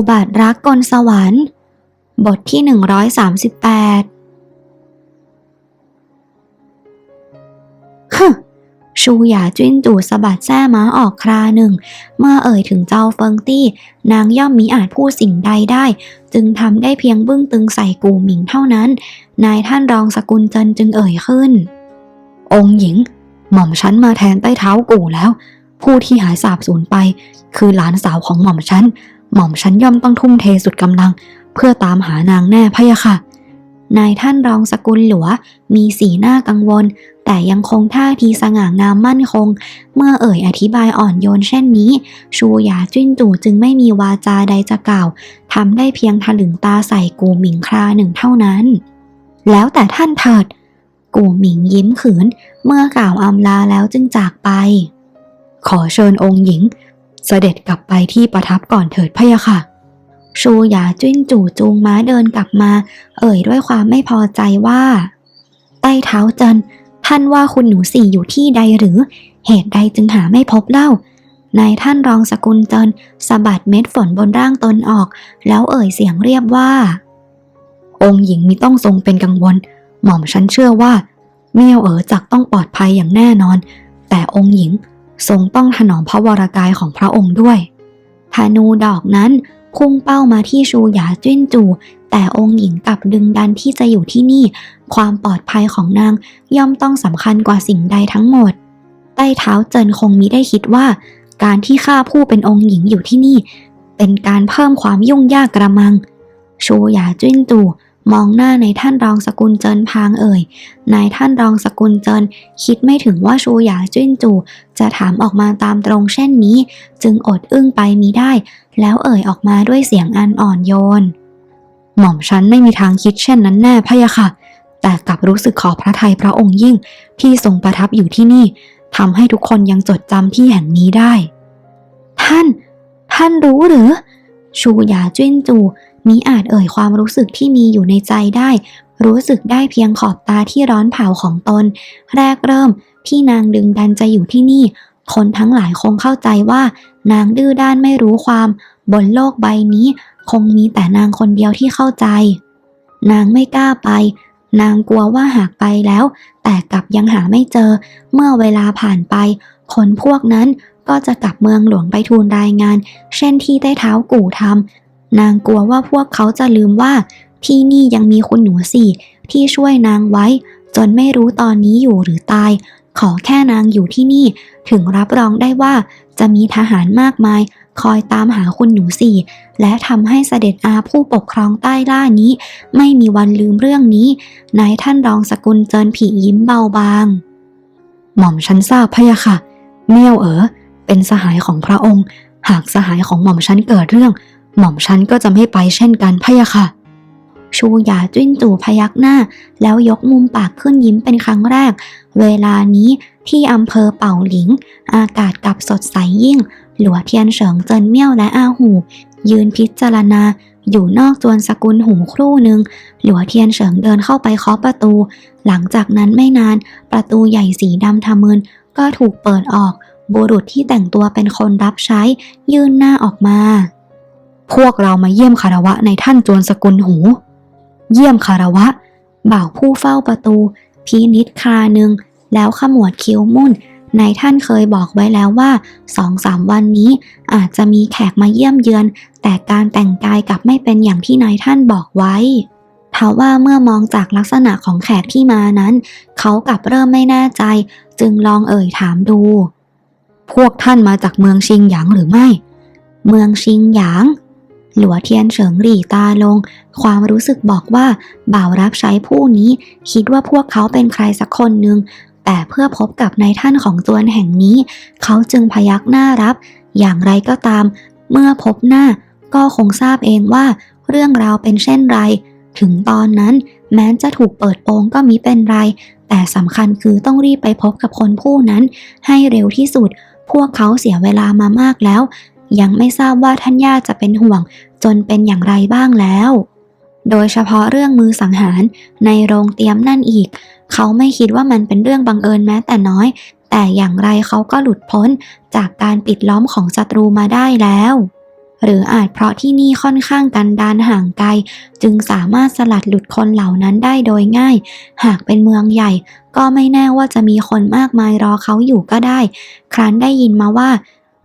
อุบัติรักกลสวรรค์ บทที่ 138ฮึชูหยาจิ้นจู่สะบัดแส้ม้าออกคราหนึ่ง เมื่อเอ่ยถึงเจ้าเฟิงตี้ นางย่อมมิอาจพูดสิ่งใดได้ จึงทำได้เพียงบึ้งตึงใส่กูหมิงเท่านั้น นายท่านรองสกุลเจินจึงเอ่ยขึ้น องค์หญิง หม่อมฉันมาแทนใต้เท้ากูแล้ว ผู้ที่หายสาบสูญไป คือหลานสาวของหม่อมฉัน หม่อมฉันย่อมต้องทุ่มเทสุดกำลัง เพื่อตามหานางแน่พะยะค่ะ นายท่านรองสกุลหลัว มีสีหน้ากังวล แต่ยังคงท่าทีสง่างามมั่นคง เมื่อเอ่ยอธิบายอ่อนโยนเช่นนี้ ชูหยาจิ้นจู่จึงไม่มีวาจาใดจะกล่าวทำได้เพียงถลึงตาใส่กูหมิงคราหนึ่งเท่านั้น แล้วแต่ท่านเถิด กูหมิงยิ้มขืน เมื่อกล่าวอำลาแล้วจึงจากไป ขอเชิญองค์หญิง เสด็จกลับไปที่ประทับก่อนเถิดพะยะค่ะ ชูหยาจิ้นจู่จูงม้าเดินกลับมา เอ่ยด้วยความไม่พอใจว่า ใต้เท้าจันท่านว่าคุณหนูสี่อยู่ที่ใดหรือ เหตุใดจึงหาไม่พบเล่านายท่านรองสกุลเจินสะบัดเม็ดฝนบนร่างตนออก แล้วเอ่ยเสียงเรียบว่า องค์หญิงมิต้องทรงเป็นกังวล หม่อมฉันเชื่อว่า เมียวเอ๋อจักต้องปลอดภัยอย่างแน่นอน แต่องค์หญิง ทรงต้องถนอมพระวรากายของพระองค์ด้วยธนูดอกนั้นพุ่งเป้ามาที่ชูหยาจิ้นจู แต่องค์หญิงกลับดึงดันที่จะอยู่ที่นี่ ความปลอดภัยของนางย่อมต้องสำคัญกว่าสิ่งใดทั้งหมด ใต้เท้าเจินคงมิได้คิดว่า การที่ข้าผู้เป็นองค์หญิงอยู่ที่นี่ เป็นการเพิ่มความยุ่งยากกระมัง ชูหยาจิ้นจู มองหน้าในท่านรองสกุลเจินพางเอ่ย นายท่านรองสกุลเจินคิดไม่ถึงว่าชูหยาจิ้นจูจะถามออกมาตามตรงเช่นนี้ จึงอดอึ้งไปมิได้ แล้วเอ่ยออกมาด้วยเสียงอันอ่อนโยน หม่อมฉันไม่มีทางคิดเช่นนั้นแน่พะยะค่ะ แต่กลับรู้สึกขอบพระทัยพระองค์ยิ่ง ที่ทรงประทับอยู่ที่นี่ทำให้ทุกคนยังจดจำที่แห่งนี้ได้ ท่าน ท่านรู้หรือ ชูหยาจิ้นจู มิอาจเอ่ยความรู้สึกที่มีอยู่ในใจได้ รู้สึกได้เพียงขอบตาที่ร้อนเผาของตน แรกเริ่มที่นางดึงดันจะอยู่ที่นี่ คนทั้งหลายคงเข้าใจว่า นางดื้อด้านไม่รู้ความ บนโลกใบนี้ คงมีแต่นางคนเดียวที่เข้าใจ นางไม่กล้าไป นางกลัวว่าหากไปแล้ว แต่กลับยังหาไม่เจอ เมื่อเวลาผ่านไป คนพวกนั้นก็จะกลับเมืองหลวงไปทูลรายงาน เช่นที่ใต้เท้ากู่ทำ นางกลัวว่าพวกเขาจะลืมว่า ที่นี่ยังมีคุณหนูสี่ที่ช่วยนางไว้ จนไม่รู้ตอนนี้อยู่หรือตาย ขอแค่นางอยู่ที่นี่ ถึงรับรองได้ว่าจะมีทหารมากมาย คอยตามหาคุณหนูสี่ และทำให้เสด็จอาผู้ปกครองใต้ล่านี้ ไม่มีวันลืมเรื่องนี้นายท่านรองสกุลเจินผียิ้มเบาบาง หม่อมฉันทราบพะยะค่ะ เมี่ยวเอ๋อเป็นสหายของพระองค์ หากสหายของหม่อมฉันเกิดเรื่อง หม่อมฉันก็จะไม่ไปเช่นกันพะยะค่ะ ชูหยาจิ้นจู่พยักหน้า แล้วยกมุมปากขึ้นยิ้มเป็นครั้งแรก เวลานี้ที่อำเภอเป่าหลิง อากาศกลับสดใสยิ่ง หลัวเทียนเฉิงเจินเมี่ยวและอาหู ยืนพิจารณาอยู่นอกจวนสกุลหูครู่หนึ่งหลัวเทียนเฉิงเดินเข้าไปเคาะประตู หลังจากนั้นไม่นาน ประตูใหญ่สีดำทะมึนก็ถูกเปิดออก บุรุษที่แต่งตัวเป็นคนรับใช้ ยื่นหน้าออกมา พวกเรามาเยี่ยมคารวะในท่านจวนสกุลหู เยี่ยมคารวะ บ่าวผู้เฝ้าประตู พีนิดคราหนึ่งแล้วขมวดคิ้วมุ่นนายท่านเคยบอกไว้แล้วว่าสองสามวันนี้อาจจะมีแขกมาเยี่ยมเยือน แต่การแต่งกายกลับไม่เป็นอย่างที่นายท่านบอกไว้ทว่าเมื่อมองจากลักษณะของแขกที่มานั้น เขากลับเริ่มไม่แน่ใจ จึงลองเอ่ยถามดู พวกท่านมาจากเมืองชิงหยางหรือไม่ เมืองชิงหยาง หลัวเทียนเฉิงหรี่ตาลง ความรู้สึกบอกว่าบ่าวรับใช้ผู้นี้ คิดว่าพวกเขาเป็นใครสักคนหนึ่งแต่เพื่อพบกับนายท่านของจวนแห่งนี้ เขาจึงพยักหน้ารับ อย่างไรก็ตาม เมื่อพบหน้าก็คงทราบเองว่า เรื่องราวเป็นเช่นไร ถึงตอนนั้น แม้จะถูกเปิดโปงก็มิเป็นไร แต่สำคัญคือต้องรีบไปพบกับคนผู้นั้น ให้เร็วที่สุด พวกเขาเสียเวลามามากแล้ว ยังไม่ทราบว่าท่านย่าจะเป็นห่วง จนเป็นอย่างไรบ้างแล้ว โดยเฉพาะเรื่องมือสังหารในโรงเตรียมนั่นอีก เขาไม่คิดว่ามันเป็นเรื่องบังเอิญแม้แต่น้อย แต่อย่างไรเขาก็หลุดพ้นจากการปิดล้อมของศัตรูมาได้แล้วหรืออาจเพราะที่นี่ค่อนข้างกันดานห่างไกล จึงสามารถสลัดหลุดคนเหล่านั้นได้โดยง่าย หากเป็นเมืองใหญ่ ก็ไม่แน่ว่าจะมีคนมากมายรอเขาอยู่ก็ได้ ครั้นได้ยินมาว่า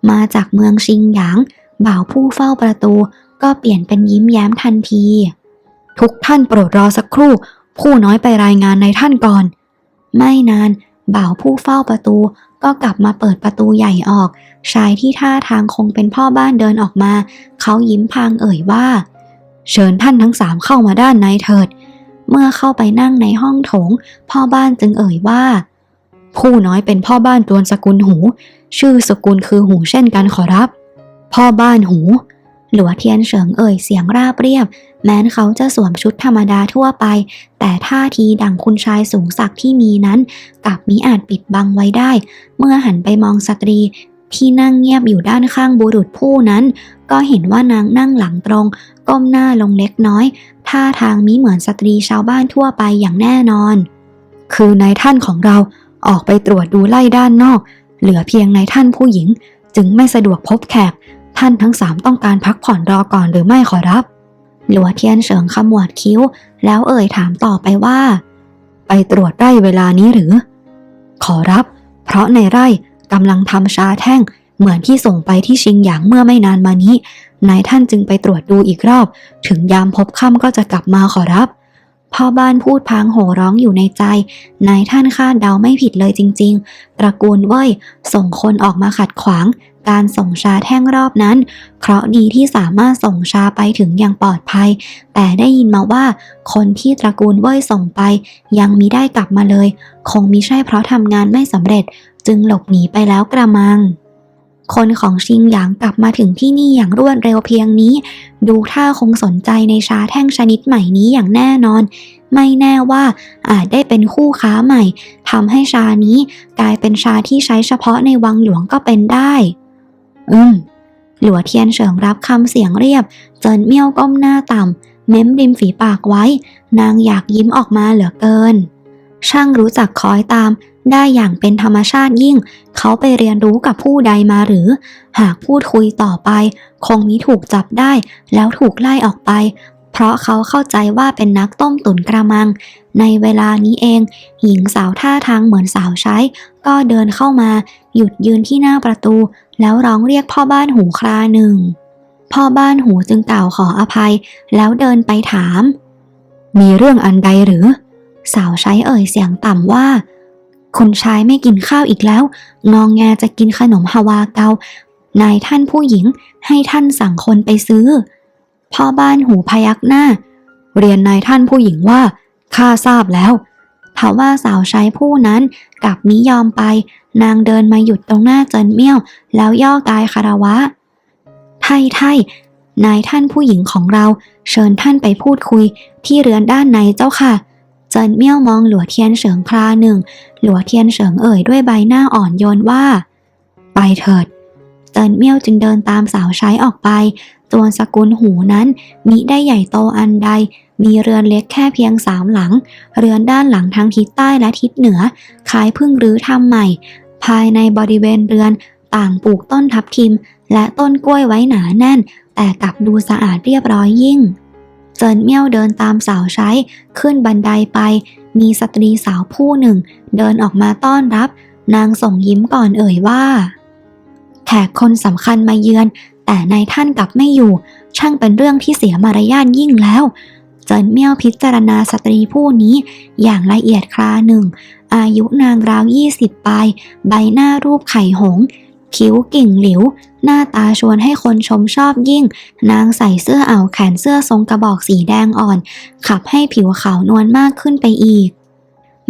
มาจากเมืองชิงหยาง บ่าวผู้เฝ้าประตู ก็เปลี่ยนเป็นยิ้มแย้มทันที ทุกท่านโปรดรอสักครู่ ผู้น้อยไปรายงานในท่านก่อน ไม่นาน บ่าวผู้เฝ้าประตู ก็กลับมาเปิดประตูใหญ่ออก ชายที่ท่าทางคงเป็นพ่อบ้านเดินออกมา เขายิ้มพางเอ่ยว่า เชิญท่านทั้งสามเข้ามาด้านในเถิด เมื่อเข้าไปนั่งในห้องโถง พ่อบ้านจึงเอ่ยว่า ผู้น้อยเป็นพ่อบ้านตวนสกุลหู ชื่อสกุลคือหูเช่นกันขอรับ พ่อบ้านหู หลัวเทียนเฉิงเอ่ยเสียงราบเรียบ แม้นเขาจะสวมชุดธรรมดาทั่วไป แต่ท่าทีดั่งคุณชายสูงศักดิ์ที่มีนั้นกลับมิอาจปิดบังไว้ได้ เมื่อหันไปมองสตรีที่นั่งเงียบอยู่ด้านข้างบุรุษผู้นั้น ก็เห็นว่านางนั่งหลังตรง ก้มหน้าลงเล็กน้อย ท่าทางมิเหมือนสตรีชาวบ้านทั่วไปอย่างแน่นอน คือนายท่านของเรา ออกไปตรวจดูไล่ด้านนอก เหลือเพียงนายท่านผู้หญิง จึงไม่สะดวกพบแขก ท่านทั้งสามต้องการพักผ่อนรอก่อนหรือไม่ขอรับ หลัวเทียนเฉิงขมวดคิ้ว แล้วเอ่ยถามต่อไปว่า ไปตรวจไร่เวลานี้หรือ ขอรับ เพราะในไร่กำลังทำชาแท่งเหมือนที่ส่งไปที่ชิงหยางเมื่อไม่นานมานี้ นายท่านจึงไปตรวจดูอีกรอบ ถึงยามพบค่ำก็จะกลับมาขอรับ พ่อบ้านพูดพางโห่ร้องอยู่ในใจ นายท่านคาดเดาไม่ผิดเลยจริง ๆ ตระกูลเว่ยส่งคนออกมาขัดขวาง การส่งชาแท่งรอบนั้น เคราะดีที่สามารถส่งชาไปถึงอย่างปลอดภัย แต่ได้ยินมาว่า คนที่ตระกูลเว่ยส่งไป ยังมิได้กลับมาเลย คงมิใช่เพราะทำงานไม่สำเร็จ จึงหลบหนีไปแล้วกระมัง คนของชิงหยางกลับมาถึงที่นี่อย่างรวดเร็วเพียงนี้ ดูท่าคงสนใจในชาแท่งชนิดใหม่นี้อย่างแน่นอน ไม่แน่ว่าอาจได้เป็นคู่ค้าใหม่ทำให้ชานี้กลายเป็นชาที่ใช้เฉพาะในวังหลวงก็เป็นได้ อืม หลัวเทียนเฉิงรับคำเสียงเรียบ เจินเมี่ยวก้มหน้าต่ำเม้มริมฝีปากไว้ นางอยากยิ้มออกมาเหลือเกิน ช่างรู้จักคอยตาม ได้อย่างเป็นธรรมชาติยิ่ง เขาไปเรียนรู้กับผู้ใดมาหรือ หากพูดคุยต่อไป คงมิถูกจับได้ แล้วถูกไล่ออกไป เพราะเขาเข้าใจว่าเป็นนักต้มตุ๋นกระมัง ในเวลานี้เอง หญิงสาวท่าทางเหมือนสาวใช้ ก็เดินเข้ามา หยุดยืนที่หน้าประตู แล้วร้องเรียกพ่อบ้านหูคราหนึ่ง พ่อบ้านหูจึงกล่าวขออภัย แล้วเดินไปถาม มีเรื่องอันใดหรือ สาวใช้เอ่ยเสียงต่ำว่า คุณชายไม่กินข้าวอีกแล้ว งองแงจะกินขนมฮาวาเกานายท่านผู้หญิงให้ท่านสั่งคนไปซื้อ พ่อบ้านหูพยักหน้า เรียนนายท่านผู้หญิงว่าข้าทราบแล้วทว่าสาวใช้ผู้นั้นกลับมิยอมไป นางเดินมาหยุดตรงหน้าเจินเมี่ยว แล้วย่อกายคารวะ ไทไทนายท่านผู้หญิงของเรา เชิญท่านไปพูดคุยที่เรือนด้านในเจ้าค่ะ เจินเมี่ยวมองหลัวเทียนเฉิงคราหนึ่ง หลัวเทียนเฉิงเอ่ยด้วยใบหน้าอ่อนโยนว่า ไปเถิด เจินเมี่ยวจึงเดินตามสาวใช้ออกไป ตัวสกุลหูนั้นมิได้ใหญ่โตอันใด มีเรือนเล็กแค่เพียงสามหลัง เรือนด้านหลังทั้งทิศใต้และทิศเหนือคล้ายพิ่งรื้อทำใหม่ ภายในบริเวณเรือนต่างปลูกต้นทับทิม และต้นกล้วยไว้หนาแน่น แต่กลับดูสะอาดเรียบร้อยยิ่ง เจินเมี่ยวเดินตามสาวใช้ขึ้นบันไดไป มีสตรีสาวผู้หนึ่ง เดินออกมาต้อนรับ นางส่งยิ้มก่อนเอ่ยว่า แขกคนสำคัญมาเยือน แต่นายท่านกลับไม่อยู่ ช่างเป็นเรื่องที่เสียมารยาทยิ่งแล้ว เจินเมี่ยวพิจารณาสตรีผู้นี้อย่างละเอียดคราหนึ่ง อายุนางราวยี่สิบปลายใบหน้ารูปไข่หงส์ คิ้วกิ่งหลิว หน้าตาชวนให้คนชมชอบยิ่ง นางใส่เสื้ออ่าวแขนเสื้อทรงกระบอกสีแดงอ่อน ขับให้ผิวขาวนวลมากขึ้นไปอีก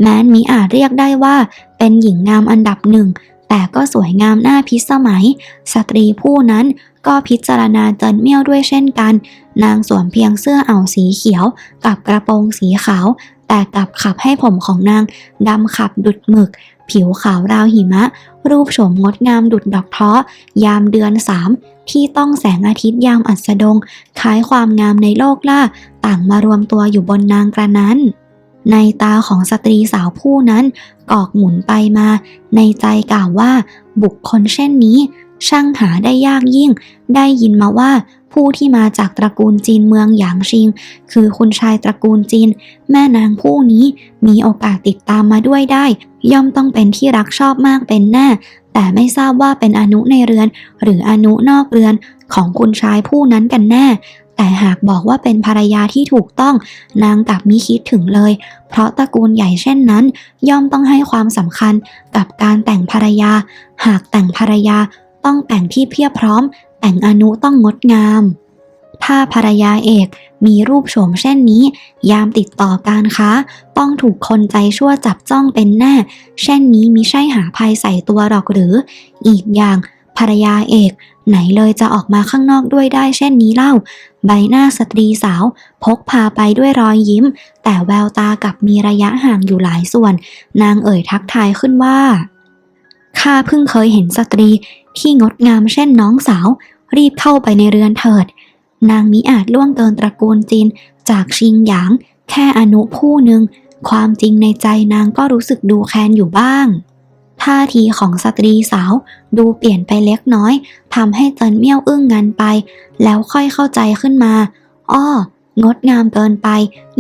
แม้นมิอาจเรียกได้ว่า เป็นหญิงงามอันดับหนึ่ง แต่ก็สวยงามหน่าพิสมัย สตรีผู้นั้นก็พิจารณาเจินเมี่ยวด้วยเช่นกัน นางสวมเพียงเสื้ออ่าวสีเขียว กับกระโปรงสีขาว แต่กลับขับให้ผมของนางดำขับดุดหมึก ผิวขาวราวหิมะ รูปโฉมงดงามดุดดอกท้อยามเดือนสามที่ต้องแสงอาทิตย์ยามอัสดงคล้ายความงามในโลกล่า ต่างมารวมตัวอยู่บนนางกระนั้น ในตาของสตรีสาวผู้นั้นกอกหมุนไปมา ในใจกล่าวว่าบุคคลเช่นนี้ ช่างหาได้ยากยิ่ง ได้ยินมาว่า ผู้ที่มาจากตระกูลจีนเมืองหยางชิง คือคุณชายตระกูลจีน แม่นางผู้นี้มีโอกาสติดตามมาด้วยได้ ย่อมต้องเป็นที่รักชอบมากเป็นแน่ แต่ไม่ทราบว่าเป็นอนุในเรือน หรืออนุนอกเรือนของคุณชายผู้นั้นกันแน่แต่หากบอกว่าเป็นภรรยาที่ถูกต้องนางกลับมิคิดถึงเลย เพราะตระกูลใหญ่เช่นนั้น ย่อมต้องให้ความสำคัญกับการแต่งภรรยา หากแต่งภรรยาต้องแต่งที่เพียบพร้อม แต่งอนุต้องงดงาม ถ้าภรรยาเอกมีรูปโฉมเช่นนี้ ยามติดต่อการค้า ต้องถูกคนใจชั่วจับจ้องเป็นแน่ เช่นนี้มิใช่หาภัยใส่ตัวหรอกหรือ อีกอย่างภรรยาเอกไหนเลยจะออกมาข้างนอกด้วยได้เช่นนี้เล่า ใบหน้าสตรีสาว พกพาไปด้วยรอยยิ้ม แต่แววตากับมีระยะห่างอยู่หลายส่วน นางเอ่ยทักทายขึ้นว่า ข้าเพิ่งเคยเห็นสตรีที่งดงามเช่นน้องสาว รีบเข้าไปในเรือนเถิด นางมิอาจล่วงเกินตระกูลจีนจากชิงหยาง แค่อนุผู้หนึ่ง ความจริงในใจนางก็รู้สึกดูแคลนอยู่บ้าง ท่าทีของสตรีสาวดูเปลี่ยนไปเล็กน้อยทำให้เจินเมี่ยวอึ้งงันไป แล้วค่อยเข้าใจขึ้นมา อ้อ งดงามเกินไป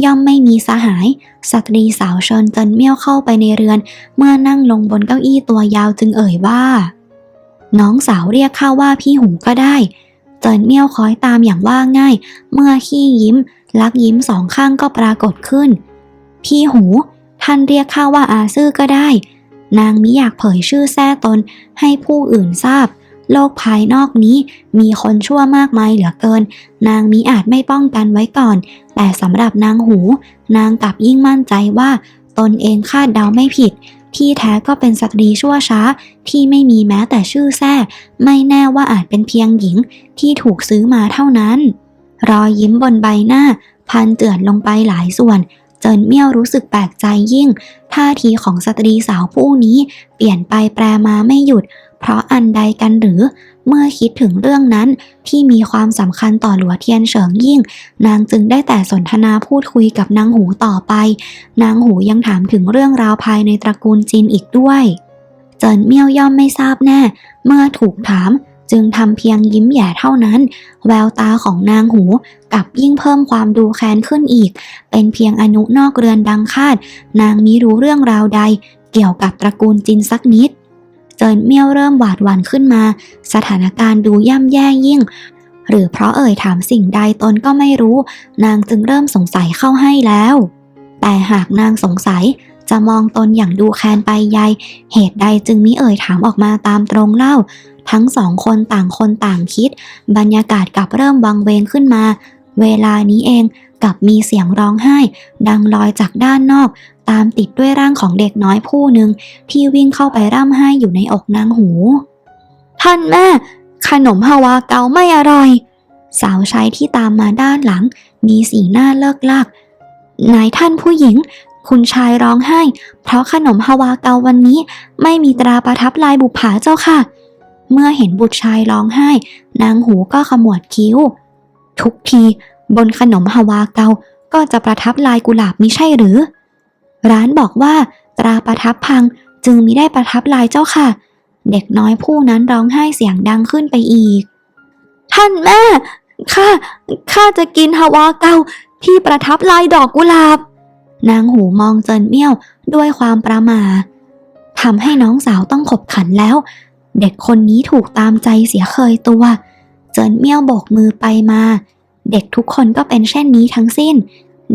ย่อมไม่มีสหาย สตรีสาวเชิญเจินเมี่ยวเข้าไปในเรือน เมื่อนั่งลงบนเก้าอี้ตัวยาวจึงเอ่ยว่า น้องสาวเรียกข้าว่าพี่หูก็ได้ เจินเมี่ยวคอยตามอย่างว่าง่าย เมื่อขี้ยิ้ม ลักยิ้มสองข้างก็ปรากฏขึ้น พี่หู ท่านเรียกข้าว่าอาซื่อก็ได้ นางมิอยากเผยชื่อแท้ตนให้ผู้อื่นทราบ โลกภายนอกนี้มีคนชั่วมากมายเหลือเกิน นางมิอาจไม่ป้องกันไว้ก่อน แต่สำหรับนางหู นางกลับยิ่งมั่นใจว่า ตนเองคาดเดาไม่ผิด ที่แท้ก็เป็นสตรีชั่วช้า ที่ไม่มีแม้แต่ชื่อแท้ไม่แน่ว่าอาจเป็นเพียงหญิงที่ถูกซื้อมาเท่านั้น รอยยิ้มบนใบหน้า พันเจือนลงไปหลายส่วนเจินเมี่ยวรู้สึกแปลกใจยิ่ง ท่าทีของสตรีสาวผู้นี้ เปลี่ยนไปแปรมาไม่หยุด เพราะอันใดกันหรือ เมื่อคิดถึงเรื่องนั้นที่มีความสำคัญต่อหลัวเทียนเฉิงยิ่ง นางจึงได้แต่สนทนาพูดคุยกับนางหูต่อไป นางหูยังถามถึงเรื่องราวภายในตระกูลจีนอีกด้วย เจินเมี่ยวย่อมไม่ทราบแน่ เมื่อถูกถามจึงทำเพียงยิ้มแย่เท่านั้น แววตาของนางหูกลับยิ่งเพิ่มความดูแค้นขึ้นอีก เป็นเพียงอนุนอกเรือนดังคาด นางมิรู้เรื่องราวใด เกี่ยวกับตระกูลจินสักนิด เจินเมี่ยวเริ่มหวาดหวั่นขึ้นมา สถานการณ์ดูย่ำแย่ยิ่ง หรือเพราะเอ่ยถามสิ่งใดตนก็ไม่รู้ นางจึงเริ่มสงสัยเข้าให้แล้ว แต่หากนางสงสัยจะมองตนอย่างดูแคลนไปใย เหตุใดจึงมิเอ่ยถามออกมาตามตรงเล่า ทั้งสองคนต่างคนต่างคิด บรรยากาศกลับเริ่มวังเวงขึ้นมา เวลานี้เองกลับมีเสียงร้องไห้ ดังลอยจากด้านนอก ตามติดด้วยร่างของเด็กน้อยผู้หนึ่งที่วิ่งเข้าไปร่ำไห้อยู่ในอกนางหู ท่านแม่ ขนมฮาวาเกาไม่อร่อย สาวใช้ที่ตามมาด้านหลัง มีสีหน้าเลิกลากนายท่านผู้หญิง คุณชายร้องไห้ เพราะขนมฮาวาเกาวันนี้ไม่มีตราประทับลายบุปผาเจ้าค่ะ เมื่อเห็นบุตรชายร้องไห้ นางหูก็ขมวดคิ้ว ทุกทีบนขนมฮาวาเกาก็จะประทับลายกุหลาบมิใช่หรือ ร้านบอกว่าตราประทับพังจึงมิได้ประทับลายเจ้าค่ะ เด็กน้อยผู้นั้นร้องไห้เสียงดังขึ้นไปอีก ท่านแม่ข้าข้าจะกินฮาวาเกาที่ประทับลายดอกกุหลาบ นางหูมองเจินเมี่ยวด้วยความประมาทำให้น้องสาวต้องขบขันแล้ว เด็กคนนี้ถูกตามใจเสียเคยตัว เจินเมี่ยวโบกมือไปมา เด็กทุกคนก็เป็นเช่นนี้ทั้งสิ้น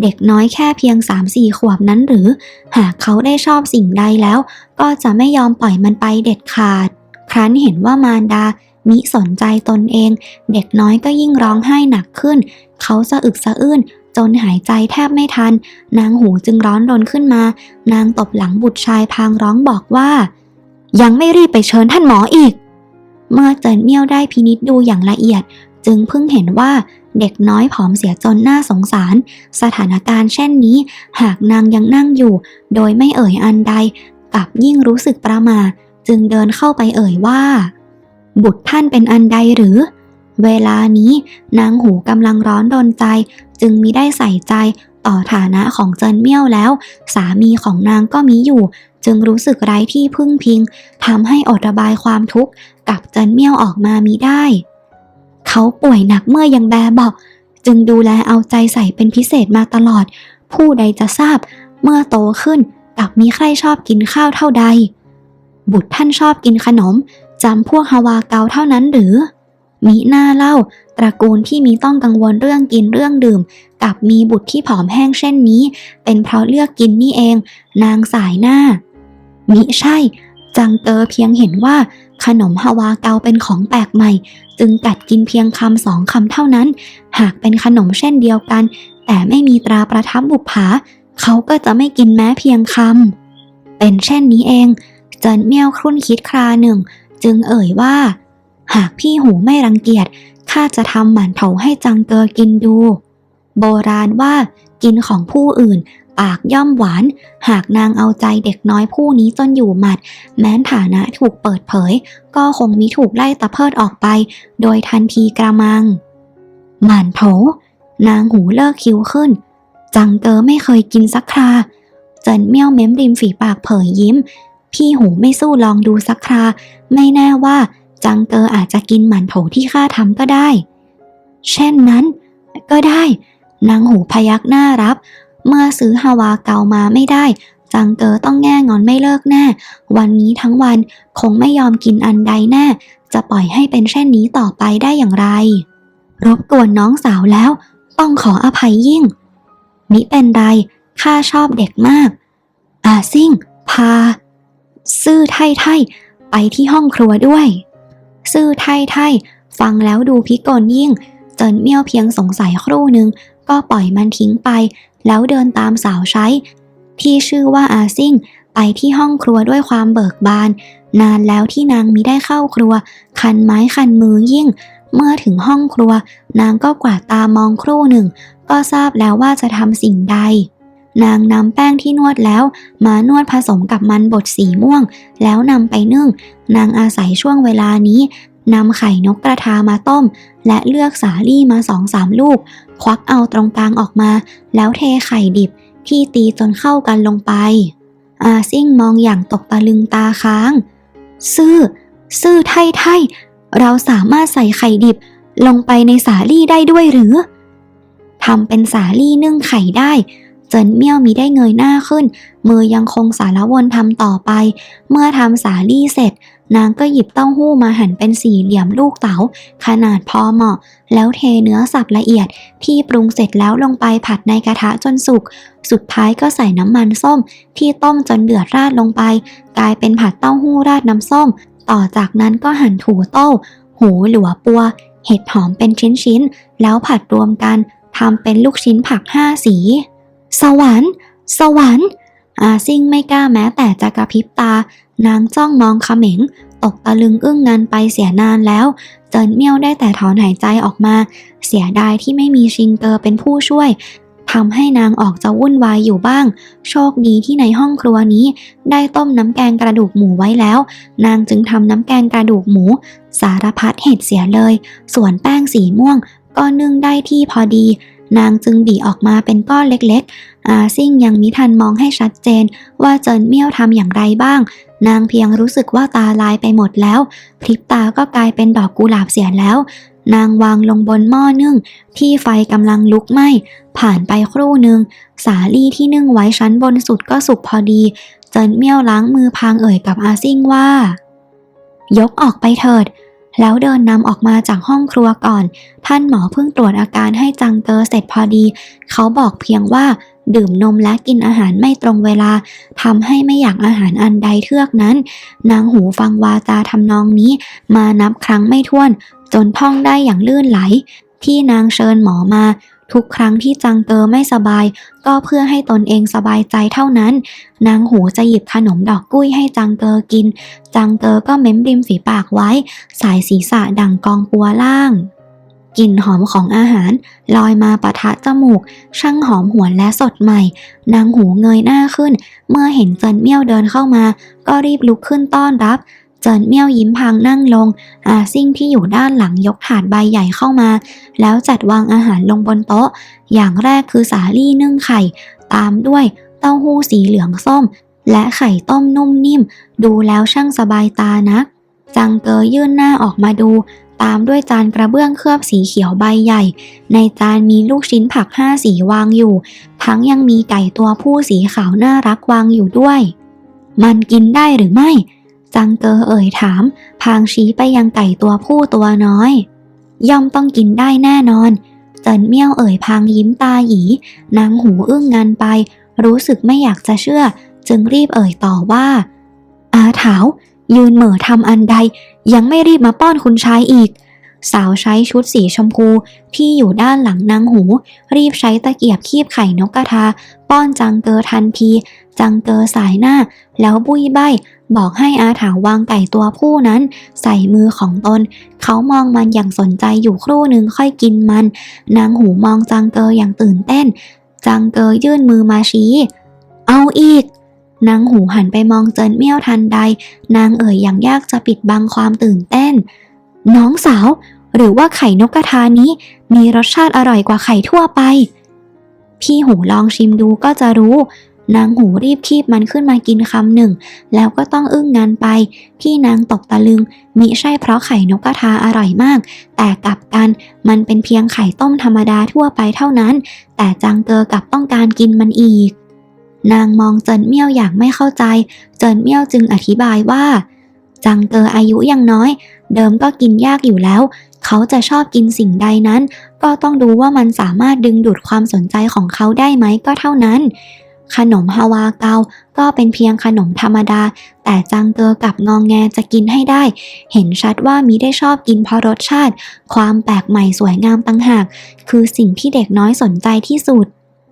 เด็กน้อยแค่เพียงสามสี่ขวบนั้นหรือ หากเขาได้ชอบสิ่งใดแล้ว ก็จะไม่ยอมปล่อยมันไปเด็ดขาด ครั้นเห็นว่ามารดา มิสนใจตนเอง เด็กน้อยก็ยิ่งร้องไห้หนักขึ้น เขาสะอึกสะอื้นจนหายใจแทบไม่ทัน นางหูจึงร้อนรนขึ้นมา นางตบหลังบุตรชายพางร้องบอกว่า ยังไม่รีบไปเชิญท่านหมออีก เมื่อเจินเมี่ยวได้พินิจดูอย่างละเอียด จึงเพิ่งเห็นว่า เด็กน้อยผอมเสียจนน่าสงสาร สถานการณ์เช่นนี้ หากนางยังนั่งอยู่ โดยไม่เอ่ยอันใดกลับยิ่งรู้สึกประมา จึงเดินเข้าไปเอ่ยว่า บุตรท่านเป็นอันใดหรือ เวลานี้นางหูกำลังร้อนรนใจ จึงมิได้ใส่ใจต่อฐานะของเจินเมี่ยวแล้ว สามีของนางก็มีอยู่ จึงรู้สึกไร้ที่พึ่งพิงทำให้อดระบายความทุกข์กับเจินเมี่ยวออกมามิได้ เขาป่วยหนักเมื่อยังแบบเบาจึงดูแลเอาใจใส่เป็นพิเศษมาตลอด ผู้ใดจะทราบ เมื่อโตขึ้นกลับมีใครชอบกินข้าวเท่าใด บุตรท่านชอบกินขนมจำพวกฮาวาเกาเท่านั้นหรือ มิหน้าเล่า ตระกูลที่มีต้องกังวลเรื่องกินเรื่องดื่ม กับมีบุตรที่ผอมแห้งเช่นนี้ เป็นเพราะเลือกกินนี่เอง นางสายหน้า มิใช่ จังเกอเพียงเห็นว่า ขนมฮาวาเกาเป็นของแปลกใหม่ จึงกัดกินเพียงคำสองคำเท่านั้น หากเป็นขนมเช่นเดียวกัน แต่ไม่มีตราประทับบุปผา เขาก็จะไม่กินแม้เพียงคำเป็นเช่นนี้เองเจินเมี่ยวครุ่นคิดคราหนึ่ง จึงเอ่ยว่า หากพี่หูไม่รังเกียจข้าจะทำหมันเถาให้จังเกอกินดู โบราณว่ากินของผู้อื่น ปากย่อมหวาน หากนางเอาใจเด็กน้อยผู้นี้จนอยู่หมัด แม้นฐานะถูกเปิดเผย ก็คงมิถูกไล่ตะเพิดออกไป โดยทันทีกระมัง หมันโถ นางหูเลิกคิ้วขึ้น จังเกอไม่เคยกินสักครา เจินเมี่ยวเม้มริมฝีปากเผยยิ้ม พี่หูไม่สู้ลองดูสักครา ไม่แน่ว่าจังเกออาจจะกินหมันโถที่ข้าทำก็ได้ เช่นนั้น ก็ได้ นางหูพยักหน้ารับ เมื่อซื้อฮาวาเก่ามาไม่ได้ จังเกอต้องแง่งอนไม่เลิกแน่ วันนี้ทั้งวันคงไม่ยอมกินอันใดแน่ จะปล่อยให้เป็นเช่นนี้ต่อไปได้อย่างไร รบกวนน้องสาวแล้ว ต้องขออภัยยิ่ง มิเป็นไรข้าชอบเด็กมาก อาซิ่ง พา ซื่อไท่ไท่ไปที่ห้องครัวด้วย ซื่อไท่ไท่ฟังแล้วดูพิกลยิ่ง เจินเมี่ยวเพียงสงสัยครู่หนึ่งก็ปล่อยมันทิ้งไป แล้วเดินตามสาวใช้ ที่ชื่อว่าอาซิ่ง ไปที่ห้องครัวด้วยความเบิกบาน นานแล้วที่นางมิได้เข้าครัว คันไม้คันมือยิ่ง เมื่อถึงห้องครัว นางก็กวาดตามองครู่หนึ่ง ก็ทราบแล้วว่าจะทำสิ่งใด นางนำแป้งที่นวดแล้ว มานวดผสมกับมันบดสีม่วง แล้วนำไปนึ่ง นางอาศัยช่วงเวลานี้นำไข่นกกระทามาต้ม และเลือกสาลี่มาสองสามลูก ควักเอาตรงกลางออกมา แล้วเทไข่ดิบที่ตีจนเข้ากันลงไป อาซิ่งมองอย่างตกตะลึงตาค้าง ซื่อ ซื่อไทไทเราสามารถใส่ไข่ดิบลงไปในสาลี่ได้ด้วยหรือทำเป็นสาลี่นึ่งไข่ได้ เจินเมี่ยวมีได้เงยหน้าขึ้น มือยังคงสารวนทำต่อไป เมื่อทำสาลี่เสร็จ นางก็หยิบเต้าหู้มาหั่นเป็นสี่เหลี่ยมลูกเต๋าขนาดพอเหมาะ แล้วเทเนื้อสับละเอียด ที่ปรุงเสร็จแล้วลงไปผัดในกระทะจนสุก สุดท้ายก็ใส่น้ำมันส้ม ที่ต้มจนเดือดราดลงไป กลายเป็นผัดเต้าหู้ราดน้ำส้ม ต่อจากนั้นก็หั่นถูโต้หูหลัวปัว เห็ดหอมเป็นชิ้นๆแล้วผัดรวมกันทำเป็นลูกชิ้นผักห้าสี สวรรค์ สวรรค์ อาซิ่งไม่กล้าแม้แต่จะกระพริบตา นางจ้องมองเขม็ง ตกตะลึงอึ้งงันไปเสียนานแล้ว เจินเมี่ยวได้แต่ถอนหายใจออกมา เสียดายที่ไม่มีชิงเกอร์เป็นผู้ช่วยทำให้นางออกจะวุ่นวายอยู่บ้าง โชคดีที่ในห้องครัวนี้ ได้ต้มน้ำแกงกระดูกหมูไว้แล้ว นางจึงทำน้ำแกงกระดูกหมู สารพัดเห็ดเสียเลย ส่วนแป้งสีม่วง ก็นึ่งได้ที่พอดี นางจึงบีออกมาเป็นก้อนเล็กๆ อาซิ่งยังมิทันมองให้ชัดเจน ว่าเจินเมี่ยวทำอย่างไรบ้าง นางเพียงรู้สึกว่าตาลายไปหมดแล้ว พริบตาก็กลายเป็นดอกกุหลาบเสียแล้ว นางวางลงบนหม้อนึ่ง ที่ไฟกำลังลุกไหม้ ผ่านไปครู่หนึ่ง สาลี่ที่นึ่งไว้ชั้นบนสุดก็สุกพอดี เจินเมี่ยวล้างมือพางเอ่ยกับอาซิ่งว่า ยกออกไปเถิด แล้วเดินนำออกมาจากห้องครัวก่อน ท่านหมอเพิ่งตรวจอาการให้จังเกอเสร็จพอดี เขาบอกเพียงว่าดื่มนมและกินอาหารไม่ตรงเวลาทำให้ไม่อยากอาหารอันใดเทือกนั้น นางหูฟังวาจาทำนองนี้ มานับครั้งไม่ถ้วน จนท่องได้อย่างลื่นไหล ที่นางเชิญหมอมา ทุกครั้งที่จังเกอไม่สบาย ก็เพื่อให้ตนเองสบายใจเท่านั้น นางหูจะหยิบขนมดอกกุ้ยให้จังเกอกิน จังเกอก็เม้มริมฝีปากไว้ สายศีรษะดังกองปัวล่างกลิ่นหอมของอาหาร ลอยมาปะทะจมูก ช่างหอมหวนและสดใหม่ นางหูเงยหน้าขึ้น เมื่อเห็นเจินเมี่ยวเดินเข้ามา ก็รีบลุกขึ้นต้อนรับ เจินเมี่ยวยิ้มพางนั่งลง อาซิ่งที่อยู่ด้านหลังยกถาดใบใหญ่เข้ามา แล้วจัดวางอาหารลงบนโต๊ะ อย่างแรกคือสาลี่นึ่งไข่ ตามด้วยเต้าหู้สีเหลืองส้ม และไข่ต้มนุ่มนิ่ม ดูแล้วช่างสบายตานัก จังเกอยื่นหน้าออกมาดู ตามด้วยจานกระเบื้องเคลือบสีเขียวใบใหญ่ ในจานมีลูกชิ้นผักห้าสีวางอยู่ ทั้งยังมีไก่ตัวผู้สีขาวน่ารักวางอยู่ด้วย มันกินได้หรือไม่ จังเกอเอ่ยถาม พางชี้ไปยังไก่ตัวผู้ตัวน้อย ย่อมต้องกินได้แน่นอน เจินเมี่ยวเอ่ยพางยิ้มตาหยีนางหูอึ้งงันไป รู้สึกไม่อยากจะเชื่อ จึงรีบเอ่ยต่อว่า อาเถายืนเหม่อทำอันใด ยังไม่รีบมาป้อนคุณชายอีก สาวใช้ชุดสีชมพูที่อยู่ด้านหลังนางหู รีบใช้ตะเกียบคีบไข่นกกระทา ป้อนจังเกอทันที จังเกอสายหน้า แล้วบุยใบบอกให้อาถาวางไก่ตัวผู้นั้น ใส่มือของตน เขามองมันอย่างสนใจอยู่ครู่หนึ่งค่อยกินมัน นางหูมองจังเกออย่างตื่นเต้น จังเกอยื่นมือมาชี้ เอาอีกนางหูหันไปมองเจินเมี่ยวทันใด นางเอ่ยอย่างยากจะปิดบังความตื่นเต้น น้องสาว หรือว่าไข่นกกระทานี้มีรสชาติอร่อยกว่าไข่ทั่วไป พี่หูลองชิมดูก็จะรู้ นางหูรีบคีบมันขึ้นมากินคำหนึ่ง แล้วก็ต้องอึ้งงานไป พี่นางตกตะลึง มิใช่เพราะไข่นกกระทาอร่อยมาก แต่กลับกันมันเป็นเพียงไข่ต้มธรรมดาทั่วไปเท่านั้น แต่จังเกอกับต้องการกินมันอีก นางมองเจินเมี่ยวอย่างไม่เข้าใจ เจินเมี่ยวจึงอธิบายว่าจังเกออายุยังน้อย เดิมก็กินยากอยู่แล้ว เขาจะชอบกินสิ่งใดนั้น ก็ต้องดูว่ามันสามารถดึงดูดความสนใจของเขาได้ไหมก็เท่านั้น ขนมฮาวาเกา ก็เป็นเพียงขนมธรรมดา แต่จังเกอกับงองแงจะกินให้ได้ เห็นชัดว่ามิได้ชอบกินเพราะรสชาติ ความแปลกใหม่สวยงามตั้งหาก คือสิ่งที่เด็กน้อยสนใจที่สุด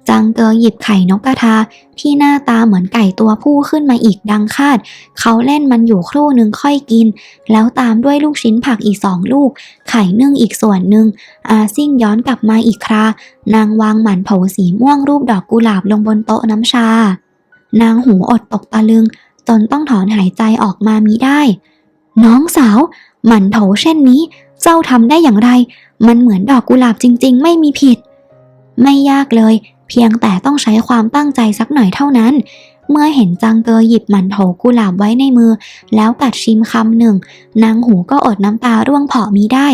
จังเกอหยิบไข่นกกระทา ที่หน้าตาเหมือนไก่ตัวผู้ขึ้นมาอีกดังคาด เขาเล่นมันอยู่ครู่หนึ่งค่อยกิน แล้วตามด้วยลูกชิ้นผักอีกสองลูก ไข่นึ่งอีกส่วนหนึ่ง อาซิ่งย้อนกลับมาอีกครา นางวางหมันเผาสีม่วงรูปดอกกุหลาบลงบนโต๊ะน้ำชา นางหูอดตกตะลึง จนต้องถอนหายใจออกมามิได้ น้องสาว หมันโถเช่นนี้ เจ้าทำได้อย่างไร มันเหมือนดอกกุหลาบจริง ๆ ไม่มีผิด ไม่ยากเลย เพียงแต่ต้องใช้ความตั้งใจสักหน่อยเท่านั้น เมื่อเห็นจังเกอหยิบหมันโถกุหลาบไว้ในมือ แล้วกัดชิมคำหนึ่ง นางหูก็อดน้ำตาร่วงเผาะมิได้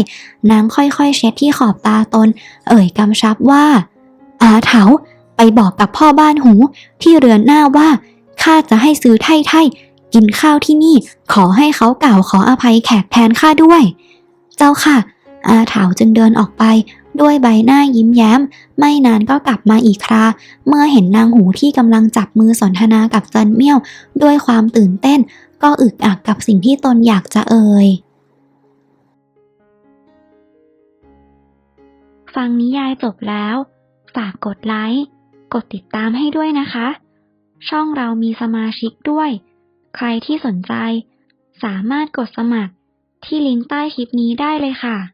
นางค่อยๆ เช็ดที่ขอบตาตน เอ่ยกำชับว่า อาเถา ไปบอกกับพ่อบ้านหู ที่เรือนหน้าว่าข้าจะให้ซื้อไถ่ไถ่กินข้าวที่นี่ ขอให้เขากล่าวขออภัยแขกแทนข้าด้วย เจ้าค่ะ อาเถาจึงเดินออกไป ด้วยใบหน้ายิ้มแย้ม ไม่นานก็กลับมาอีกครา เมื่อเห็นนางหูที่กำลังจับมือสนทนากับจันเมี่ยว ด้วยความตื่นเต้น ก็อึกอักกับสิ่งที่ตนอยากจะเอ่ยฟังนิยายจบแล้ว ฝากกดไลค์ กดติดตามให้ด้วยนะคะ ช่องเรามีสมาชิกด้วย ใครที่สนใจ สามารถกดสมัครที่ลิงก์ใต้คลิปนี้ได้เลยค่ะ